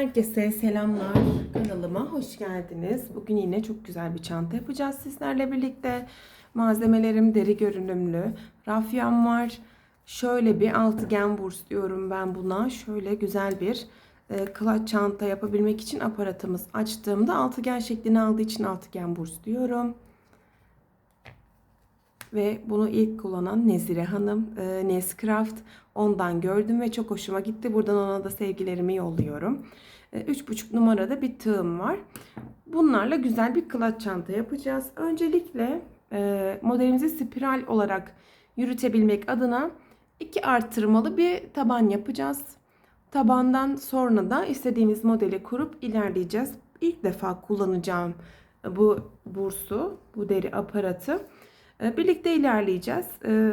Herkese selamlar. Kanalıma hoş geldiniz. Bugün yine çok güzel bir çanta yapacağız sizlerle birlikte. Malzemelerim deri görünümlü. Rafyam var. Şöyle bir altıgen burs diyorum ben buna. Şöyle güzel bir e, kılaç çanta yapabilmek için aparatımız açtığımda altıgen şeklini aldığı için altıgen burs diyorum. Ve bunu ilk kullanan Nezire Hanım, e, Nescraft. Ondan gördüm ve çok hoşuma gitti. Buradan ona da sevgilerimi yolluyorum. E, Üç buçuk numarada bir tığım var. Bunlarla güzel bir kılaç çanta yapacağız. Öncelikle e, modelimizi spiral olarak yürütebilmek adına iki artırmalı bir taban yapacağız. Tabandan sonra da istediğimiz modeli kurup ilerleyeceğiz. İlk defa kullanacağım bu bursu, bu deri aparatı. E, Birlikte ilerleyeceğiz. E,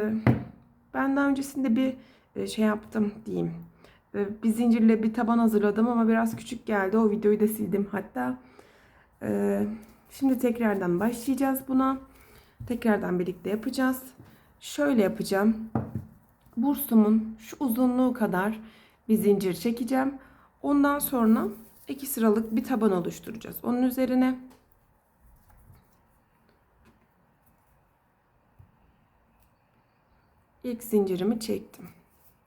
Ben daha öncesinde bir e, şey yaptım diyeyim. E, Bir zincirle bir taban hazırladım ama biraz küçük geldi. O videoyu da sildim hatta. E, Şimdi tekrardan başlayacağız buna. Tekrardan birlikte yapacağız. Şöyle yapacağım. Bursumun şu uzunluğu kadar bir zincir çekeceğim. Ondan sonra iki sıralık bir taban oluşturacağız. Onun üzerine ilk zincirimi çektim.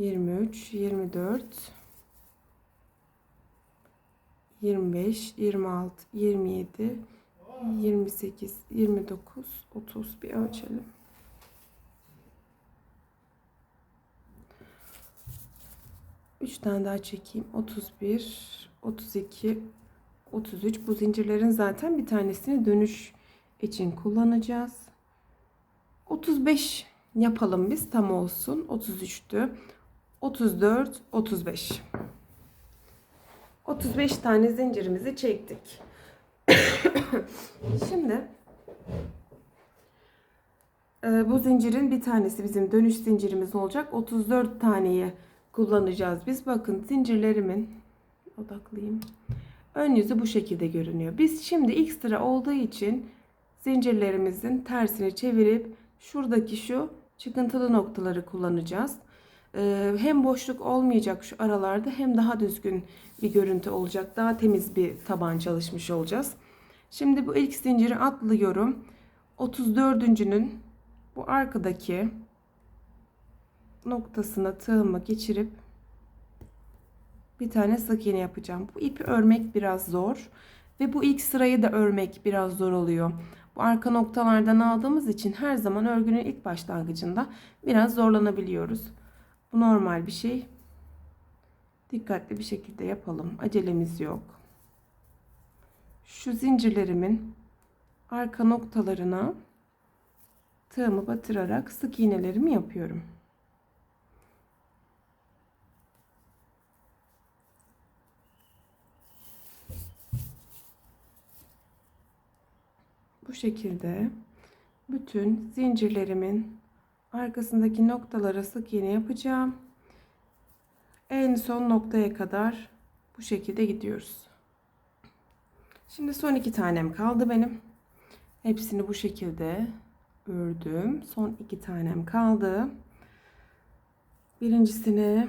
23, 24, 25, 26, 27, 28, 29, 30 bir ölçelim. Üç tane daha çekeyim. 31, 32, 33. Bu zincirlerin zaten bir tanesini dönüş için kullanacağız. 35 yapalım biz tam olsun. 33'tü. 34, 35. 35 tane zincirimizi çektik. Şimdi e, bu zincirin bir tanesi bizim dönüş zincirimiz olacak. 34 taneyi kullanacağız biz. Bakın zincirlerimin odaklayayım. Ön yüzü bu şekilde görünüyor. Biz şimdi ilk sıra olduğu için zincirlerimizin tersini çevirip şuradaki şu çıkıntılı noktaları kullanacağız. Ee, hem boşluk olmayacak şu aralarda hem daha düzgün bir görüntü olacak. Daha temiz bir taban çalışmış olacağız. Şimdi bu ilk zinciri atlıyorum. 34.'nün bu arkadaki noktasına tığımı geçirip bir tane sık iğne yapacağım. Bu ipi örmek biraz zor ve bu ilk sırayı da örmek biraz zor oluyor. Bu arka noktalardan aldığımız için her zaman örgünün ilk başlangıcında biraz zorlanabiliyoruz. Bu normal bir şey. Dikkatli bir şekilde yapalım. Acelemiz yok. Şu zincirlerimin arka noktalarına tığımı batırarak sık iğnelerimi yapıyorum. Bu şekilde bütün zincirlerimin arkasındaki noktalara sık iğne yapacağım. En son noktaya kadar bu şekilde gidiyoruz. Şimdi son iki tanem kaldı benim. Hepsini bu şekilde ördüm. Son iki tanem kaldı. Birincisine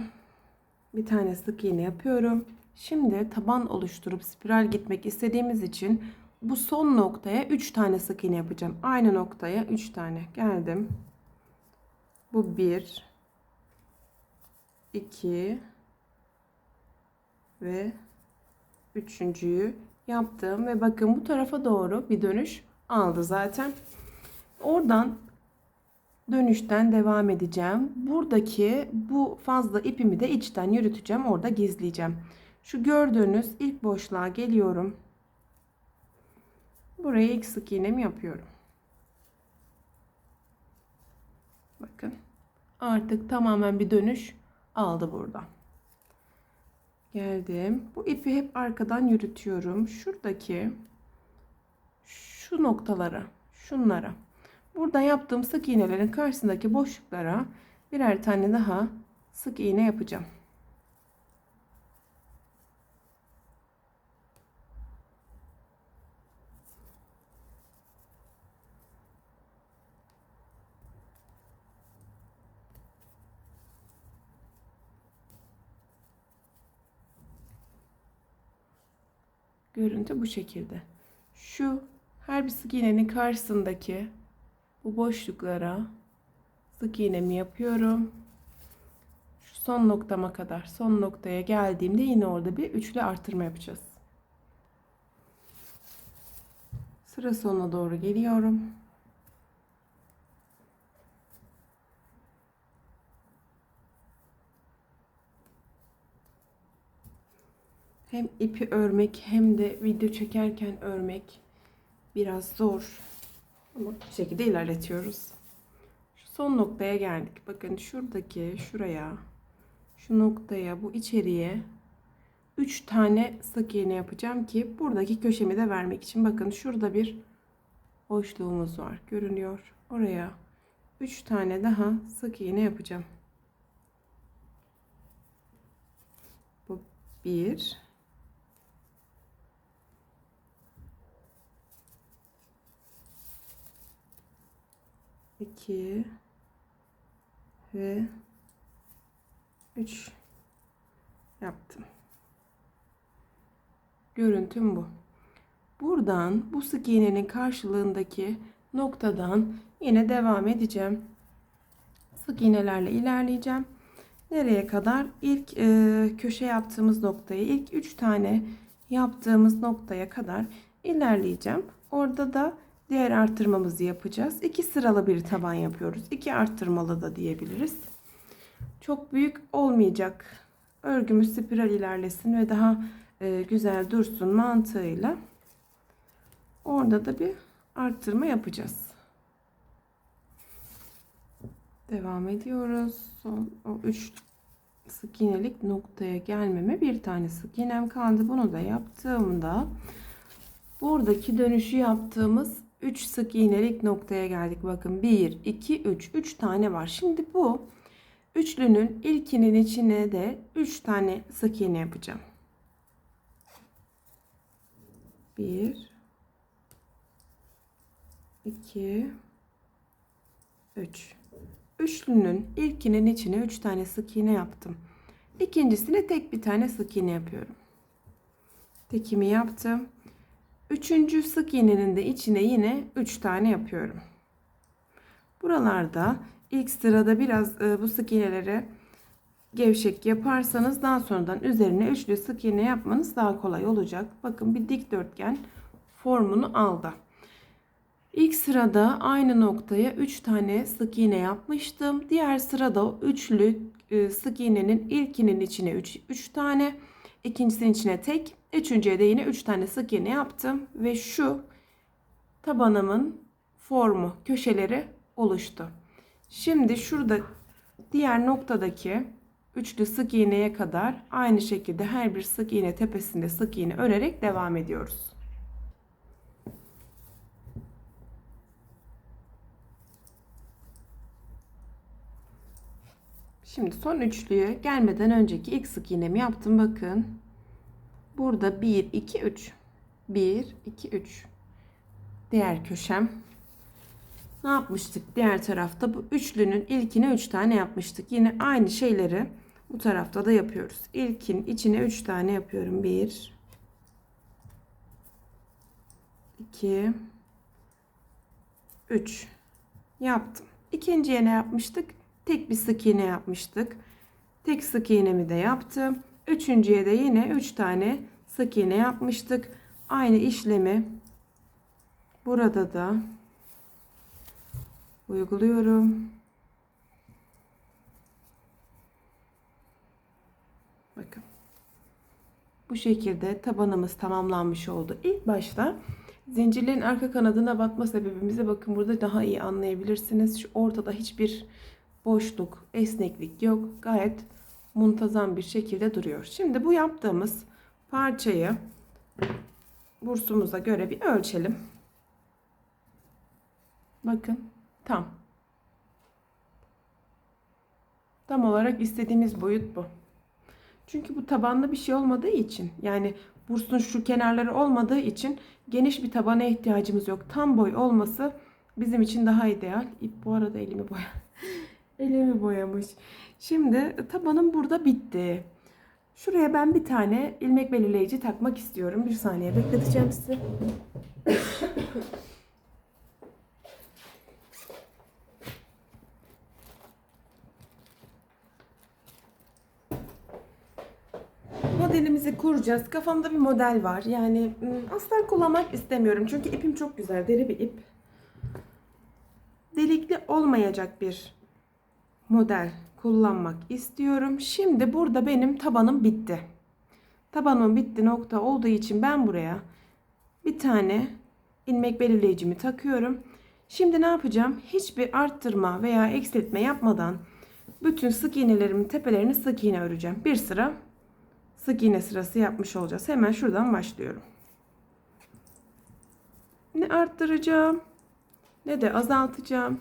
bir tane sık iğne yapıyorum. Şimdi taban oluşturup spiral gitmek istediğimiz için bu son noktaya 3 tane sık iğne yapacağım. Aynı noktaya 3 tane geldim. Bu 1 2 ve üçüncüyü yaptım ve bakın bu tarafa doğru bir dönüş aldı zaten. Oradan dönüşten devam edeceğim. Buradaki bu fazla ipimi de içten yürüteceğim. Orada gizleyeceğim. Şu gördüğünüz ilk boşluğa geliyorum. Buraya ilk sık iğnemi yapıyorum. Bakın. Artık tamamen bir dönüş aldı burada. Geldim. Bu ipi hep arkadan yürütüyorum. Şuradaki şu noktalara, şunlara. Burada yaptığım sık iğnelerin karşısındaki boşluklara birer tane daha sık iğne yapacağım. Görüntü bu şekilde. Şu her bir sık iğnenin karşısındaki bu boşluklara sık iğnemi yapıyorum. Şu son noktama kadar, son noktaya geldiğimde yine orada bir üçlü artırma yapacağız. Sıra sonuna doğru geliyorum. Hem ipi örmek hem de video çekerken örmek biraz zor. Ama bu şekilde ilerletiyoruz. Şu son noktaya geldik. Bakın şuradaki şuraya şu noktaya bu içeriye 3 tane sık iğne yapacağım ki buradaki köşemi de vermek için. Bakın şurada bir boşluğumuz var. Görünüyor. Oraya 3 tane daha sık iğne yapacağım. Bu 1 2 ve 3 yaptım. Görüntüm bu. Buradan bu sık iğnenin karşılığındaki noktadan yine devam edeceğim. Sık iğnelerle ilerleyeceğim. Nereye kadar? İlk e, köşe yaptığımız noktayı, ilk 3 tane yaptığımız noktaya kadar ilerleyeceğim. Orada da diğer arttırmamızı yapacağız. İki sıralı bir taban yapıyoruz. İki arttırmalı da diyebiliriz. Çok büyük olmayacak. Örgümüz spiral ilerlesin ve daha e, güzel dursun mantığıyla. Orada da bir arttırma yapacağız. Devam ediyoruz. Son o 3 sık iğnelik noktaya gelmeme bir tane sık iğnem kaldı. Bunu da yaptığımda buradaki dönüşü yaptığımız 3 sık iğnelik noktaya geldik. Bakın 1, 2, 3. 3 tane var. Şimdi bu üçlünün ilkinin içine de 3 tane sık iğne yapacağım. 1 2 3 Üçlünün ilkinin içine 3 tane sık iğne yaptım. İkincisine tek bir tane sık iğne yapıyorum. Tekimi yaptım. Üçüncü sık iğnenin de içine yine 3 tane yapıyorum. Buralarda ilk sırada biraz e, bu sık iğneleri gevşek yaparsanız daha sonradan üzerine üçlü sık iğne yapmanız daha kolay olacak. Bakın bir dikdörtgen formunu aldı. İlk sırada aynı noktaya 3 tane sık iğne yapmıştım. Diğer sırada üçlü e, sık iğnenin ilkinin içine 3 3 tane, ikincisinin içine tek, üçüncüye de yine 3 tane sık iğne yaptım ve şu tabanımın formu, köşeleri oluştu. Şimdi şurada diğer noktadaki üçlü sık iğneye kadar aynı şekilde her bir sık iğne tepesinde sık iğne örerek devam ediyoruz. Şimdi son üçlüye gelmeden önceki ilk sık iğnemi yaptım. Bakın. Burada 1, 2, 3. 1, 2, 3. Diğer köşem. Ne yapmıştık? Diğer tarafta bu üçlünün ilkine 3 tane yapmıştık. Yine aynı şeyleri bu tarafta da yapıyoruz. İlkin içine 3 tane yapıyorum. 1 2 3 yaptım. İkinciye ne yapmıştık? Tek bir sık iğne yapmıştık. Tek sık iğnemi de yaptım. Üçüncüye de yine 3 üç tane sık iğne yapmıştık. Aynı işlemi burada da uyguluyorum. Bakın. Bu şekilde tabanımız tamamlanmış oldu. İlk başta zincirlerin arka kanadına batma sebebimizi bakın burada daha iyi anlayabilirsiniz. Şu ortada hiçbir boşluk, esneklik yok. Gayet muntazam bir şekilde duruyor. Şimdi bu yaptığımız parçayı bursumuza göre bir ölçelim. Bakın tam. Tam olarak istediğimiz boyut bu. Çünkü bu tabanlı bir şey olmadığı için yani bursun şu kenarları olmadığı için geniş bir tabana ihtiyacımız yok. Tam boy olması bizim için daha ideal. İp bu arada elimi boya. Elimi boyamış. Şimdi tabanım burada bitti. Şuraya ben bir tane ilmek belirleyici takmak istiyorum. Bir saniye bekleteceğim sizi. Modelimizi kuracağız. Kafamda bir model var. Yani astar kullanmak istemiyorum. Çünkü ipim çok güzel. Deri bir ip. Delikli olmayacak bir model kullanmak istiyorum. Şimdi burada benim tabanım bitti. Tabanım bitti nokta olduğu için ben buraya bir tane ilmek belirleyicimi takıyorum. Şimdi ne yapacağım? Hiçbir arttırma veya eksiltme yapmadan bütün sık iğnelerimin tepelerini sık iğne öreceğim. Bir sıra sık iğne sırası yapmış olacağız. Hemen şuradan başlıyorum. Ne arttıracağım ne de azaltacağım.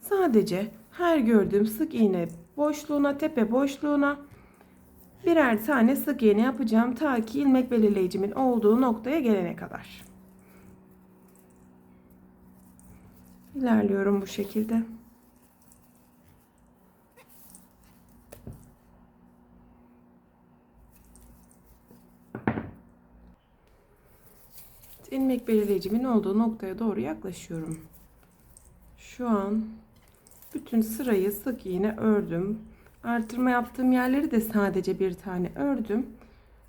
Sadece her gördüğüm sık iğne boşluğuna, tepe boşluğuna birer tane sık iğne yapacağım ta ki ilmek belirleyicimin olduğu noktaya gelene kadar. İlerliyorum bu şekilde. ilmek belirleyicimin olduğu noktaya doğru yaklaşıyorum. Şu an bütün sırayı sık iğne ördüm. Artırma yaptığım yerleri de sadece bir tane ördüm.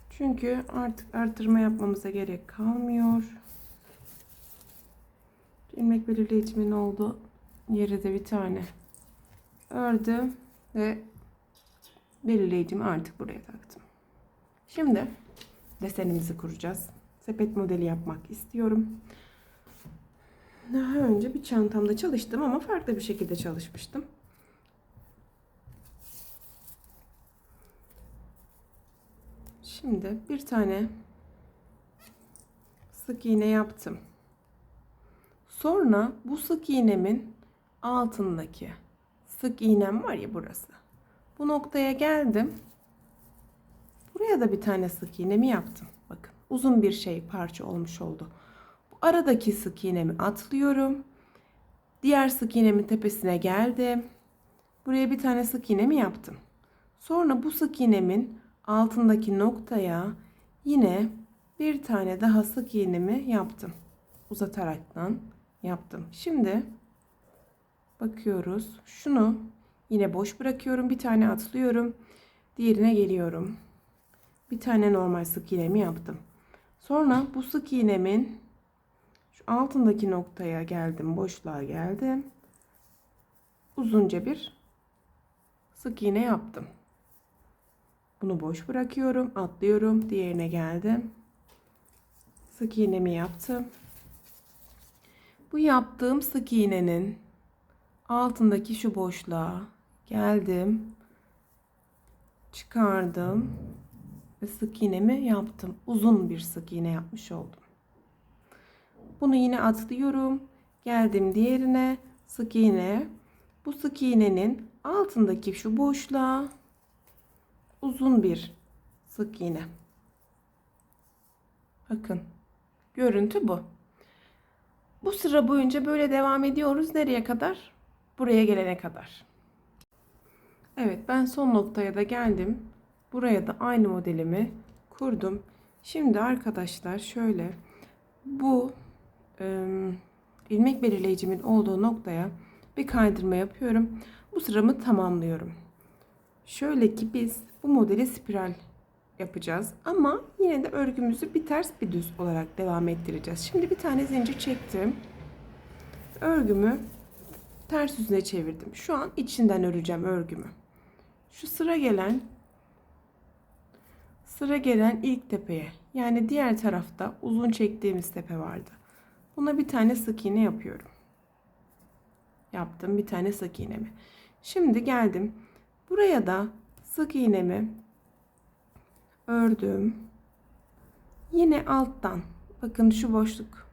Çünkü artık artırma yapmamıza gerek kalmıyor. İlmek belirleyicimin olduğu yere de bir tane ördüm ve belirleyicimi artık buraya taktım. Şimdi desenimizi kuracağız sepet modeli yapmak istiyorum. Daha önce bir çantamda çalıştım ama farklı bir şekilde çalışmıştım. Şimdi bir tane sık iğne yaptım. Sonra bu sık iğnemin altındaki sık iğnem var ya burası. Bu noktaya geldim. Buraya da bir tane sık iğnemi yaptım. Bakın uzun bir şey parça olmuş oldu. Aradaki sık iğnemi atlıyorum. Diğer sık iğnemin tepesine geldim. Buraya bir tane sık iğnemi yaptım. Sonra bu sık iğnemin altındaki noktaya yine bir tane daha sık iğnemi yaptım. Uzataraktan yaptım. Şimdi bakıyoruz. Şunu yine boş bırakıyorum. Bir tane atlıyorum. Diğerine geliyorum. Bir tane normal sık iğnemi yaptım. Sonra bu sık iğnemin altındaki noktaya geldim. Boşluğa geldim. Uzunca bir sık iğne yaptım. Bunu boş bırakıyorum. Atlıyorum. Diğerine geldim. Sık iğnemi yaptım. Bu yaptığım sık iğnenin altındaki şu boşluğa geldim. Çıkardım ve sık iğnemi yaptım. Uzun bir sık iğne yapmış oldum. Bunu yine atlıyorum. Geldim diğerine sık iğne. Bu sık iğnenin altındaki şu boşluğa uzun bir sık iğne. Bakın. Görüntü bu. Bu sıra boyunca böyle devam ediyoruz. Nereye kadar? Buraya gelene kadar. Evet ben son noktaya da geldim. Buraya da aynı modelimi kurdum. Şimdi arkadaşlar şöyle bu ilmek belirleyicimin olduğu noktaya bir kaydırma yapıyorum. Bu sıramı tamamlıyorum. Şöyle ki biz bu modeli spiral yapacağız. Ama yine de örgümüzü bir ters bir düz olarak devam ettireceğiz. Şimdi bir tane zincir çektim. Örgümü ters yüzüne çevirdim. Şu an içinden öreceğim örgümü. Şu sıra gelen sıra gelen ilk tepeye yani diğer tarafta uzun çektiğimiz tepe vardı. Buna bir tane sık iğne yapıyorum. Yaptım bir tane sık iğnemi. Şimdi geldim. Buraya da sık iğnemi ördüm. Yine alttan bakın şu boşluk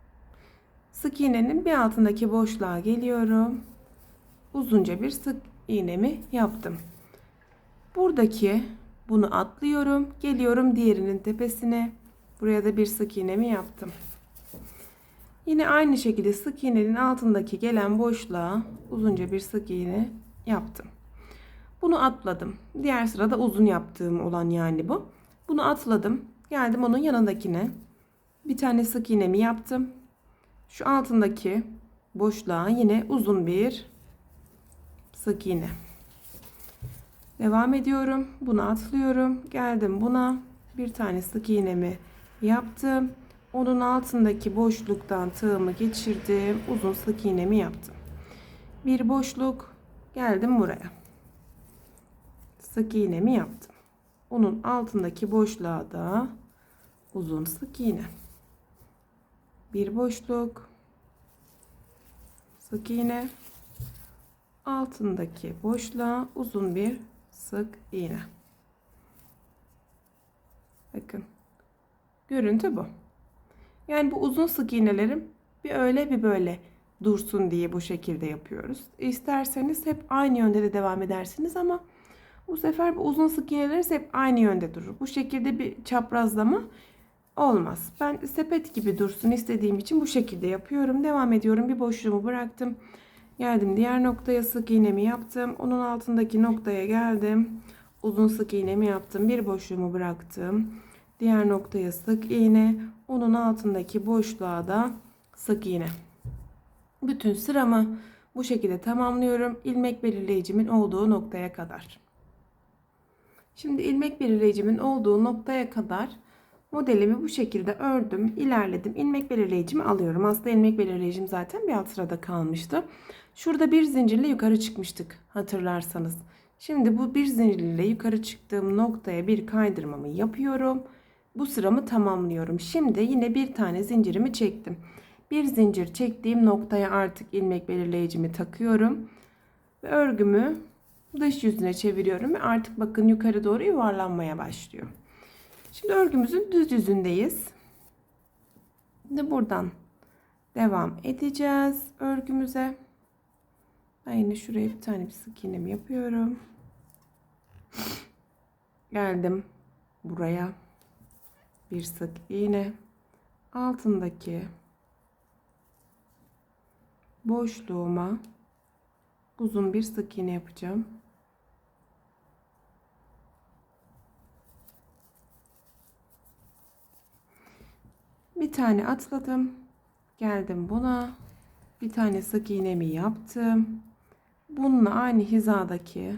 sık iğnenin bir altındaki boşluğa geliyorum. Uzunca bir sık iğnemi yaptım. Buradaki bunu atlıyorum. Geliyorum diğerinin tepesine. Buraya da bir sık iğnemi yaptım. Yine aynı şekilde sık iğnenin altındaki gelen boşluğa uzunca bir sık iğne yaptım. Bunu atladım. Diğer sırada uzun yaptığım olan yani bu. Bunu atladım. Geldim onun yanındakine. Bir tane sık iğnemi yaptım. Şu altındaki boşluğa yine uzun bir sık iğne. Devam ediyorum. Bunu atlıyorum. Geldim buna. Bir tane sık iğnemi yaptım. Onun altındaki boşluktan tığımı geçirdim. Uzun sık iğnemi yaptım. Bir boşluk. Geldim buraya. Sık iğnemi yaptım. Onun altındaki boşluğa da uzun sık iğne. Bir boşluk. Sık iğne. Altındaki boşluğa uzun bir sık iğne. Bakın. Görüntü bu. Yani bu uzun sık iğnelerim bir öyle bir böyle dursun diye bu şekilde yapıyoruz. İsterseniz hep aynı yönde de devam edersiniz ama bu sefer bu uzun sık iğneleriniz hep aynı yönde durur. Bu şekilde bir çaprazlama olmaz. Ben sepet gibi dursun istediğim için bu şekilde yapıyorum. Devam ediyorum. Bir boşluğumu bıraktım. Geldim diğer noktaya sık iğnemi yaptım. Onun altındaki noktaya geldim. Uzun sık iğnemi yaptım. Bir boşluğumu bıraktım. Diğer noktaya sık iğne. Onun altındaki boşluğa da sık iğne. Bütün sıramı bu şekilde tamamlıyorum. ilmek belirleyicimin olduğu noktaya kadar. Şimdi ilmek belirleyicimin olduğu noktaya kadar modelimi bu şekilde ördüm, ilerledim. İlmek belirleyicimi alıyorum. Aslında ilmek belirleyicim zaten bir alt sırada kalmıştı. Şurada bir zincirle yukarı çıkmıştık hatırlarsanız. Şimdi bu bir zincirle yukarı çıktığım noktaya bir kaydırmamı yapıyorum. Bu sıramı tamamlıyorum. Şimdi yine bir tane zincirimi çektim. Bir zincir çektiğim noktaya artık ilmek belirleyicimi takıyorum. Ve örgümü dış yüzüne çeviriyorum ve artık bakın yukarı doğru yuvarlanmaya başlıyor. Şimdi örgümüzün düz yüzündeyiz. Şimdi buradan devam edeceğiz örgümüze. Ben yine şuraya bir tane bir sık iğnemi yapıyorum. Geldim buraya bir sık iğne altındaki boşluğuma uzun bir sık iğne yapacağım. Bir tane atladım. Geldim buna. Bir tane sık iğnemi yaptım. Bununla aynı hizadaki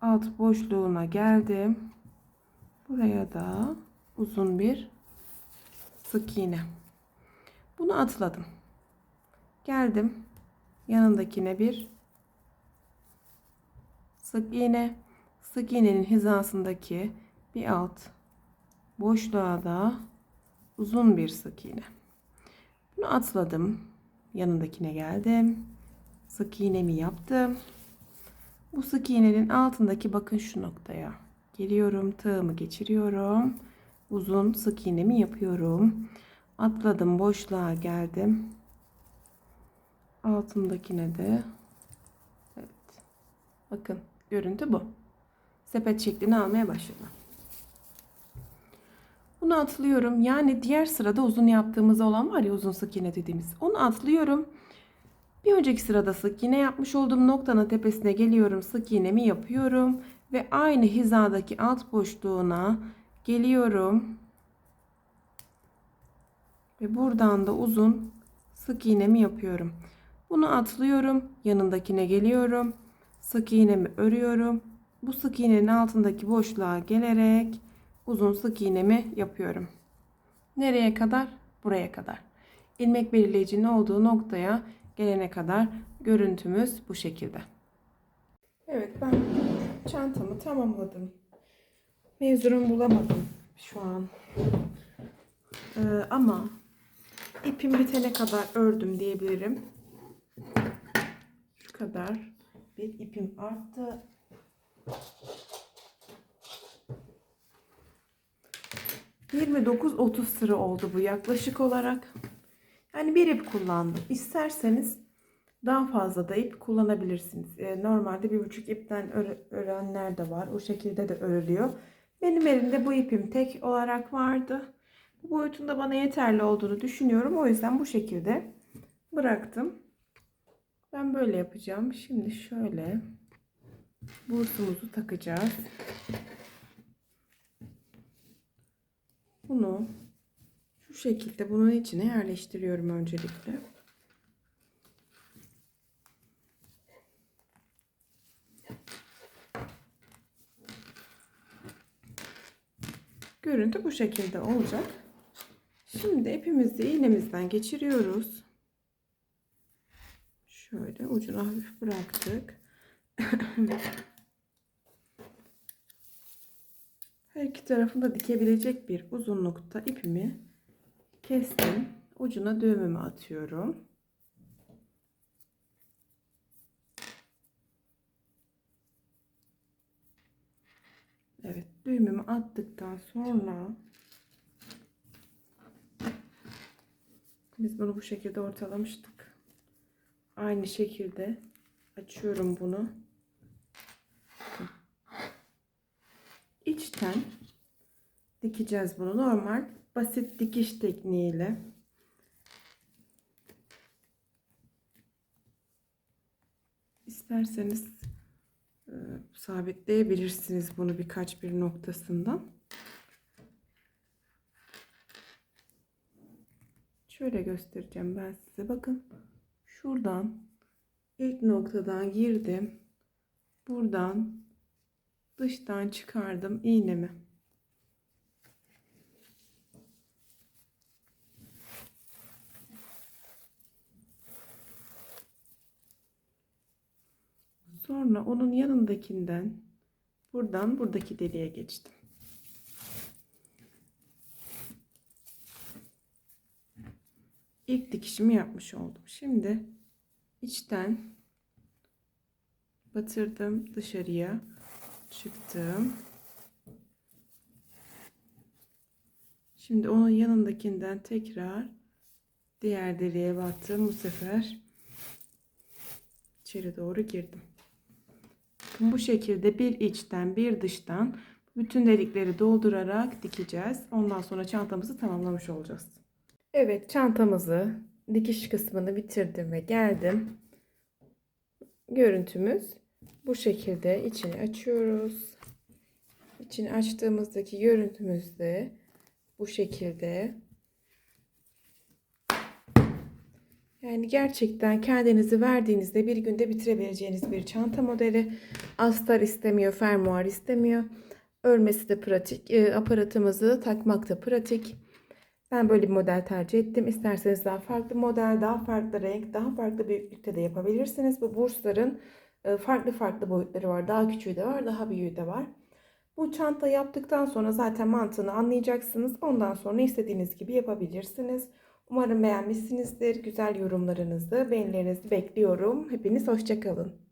alt boşluğuna geldim. Buraya da uzun bir sık iğne. Bunu atladım. Geldim. Yanındakine bir sık iğne. Sık iğnenin hizasındaki bir alt boşluğa da uzun bir sık iğne. Bunu atladım. Yanındakine geldim. Sık iğnemi yaptım. Bu sık iğnenin altındaki bakın şu noktaya geliyorum. Tığımı geçiriyorum. Uzun sık iğnemi yapıyorum. Atladım boşluğa geldim. Altındakine de evet. Bakın görüntü bu. Sepet şeklini almaya başladı. Bunu atlıyorum. Yani diğer sırada uzun yaptığımız olan var ya uzun sık iğne dediğimiz. Onu atlıyorum. Bir önceki sırada sık iğne yapmış olduğum noktanın tepesine geliyorum. Sık iğnemi yapıyorum. Ve aynı hizadaki alt boşluğuna geliyorum. Ve buradan da uzun sık iğnemi yapıyorum. Bunu atlıyorum. Yanındakine geliyorum. Sık iğnemi örüyorum. Bu sık iğnenin altındaki boşluğa gelerek uzun sık iğnemi yapıyorum. Nereye kadar? Buraya kadar. İlmek belirleyicinin olduğu noktaya gelene kadar görüntümüz bu şekilde. Evet ben çantamı tamamladım mevzunu bulamadım şu an. Ee, ama ipim bitene kadar ördüm diyebilirim. Şu kadar bir ipim arttı. %29-30 sıra oldu bu yaklaşık olarak. Yani bir ip kullandım. İsterseniz daha fazla da ip kullanabilirsiniz. Ee, normalde bir buçuk ipten örenler de var. O şekilde de örülüyor. Benim elimde bu ipim tek olarak vardı. Bu boyutunda bana yeterli olduğunu düşünüyorum. O yüzden bu şekilde bıraktım. Ben böyle yapacağım. Şimdi şöyle bursumuzu takacağız. Bunu şu şekilde bunun içine yerleştiriyorum öncelikle. Görüntü bu şekilde olacak. Şimdi ipimizi iğnemizden geçiriyoruz. Şöyle ucunu hafif bıraktık. Her iki tarafında dikebilecek bir uzunlukta ipimi kestim. Ucuna düğümümü atıyorum. Evet, düğümümü attıktan sonra biz bunu bu şekilde ortalamıştık. Aynı şekilde açıyorum bunu. İçten dikeceğiz bunu. Normal basit dikiş tekniğiyle. İsterseniz sabitleyebilirsiniz bunu birkaç bir noktasından. Şöyle göstereceğim ben size. Bakın şuradan ilk noktadan girdim. Buradan dıştan çıkardım iğnemi. Sonra onun yanındakinden buradan buradaki deliğe geçtim. İlk dikişimi yapmış oldum. Şimdi içten batırdım dışarıya çıktım. Şimdi onun yanındakinden tekrar diğer deliğe battım. Bu sefer içeri doğru girdim. Bu şekilde bir içten bir dıştan bütün delikleri doldurarak dikeceğiz. Ondan sonra çantamızı tamamlamış olacağız. Evet çantamızı dikiş kısmını bitirdim ve geldim. Görüntümüz bu şekilde içini açıyoruz. İçini açtığımızdaki görüntümüz de bu şekilde. Yani gerçekten kendinizi verdiğinizde bir günde bitirebileceğiniz bir çanta modeli. Astar istemiyor, fermuar istemiyor. Örmesi de pratik. E, aparatımızı takmak da pratik. Ben böyle bir model tercih ettim. İsterseniz daha farklı model, daha farklı renk, daha farklı büyüklükte de yapabilirsiniz. Bu bursların e, farklı farklı boyutları var. Daha küçüğü de var, daha büyüğü de var. Bu çanta yaptıktan sonra zaten mantığını anlayacaksınız. Ondan sonra istediğiniz gibi yapabilirsiniz. Umarım beğenmişsinizdir. Güzel yorumlarınızı, beğenilerinizi bekliyorum. Hepiniz hoşçakalın.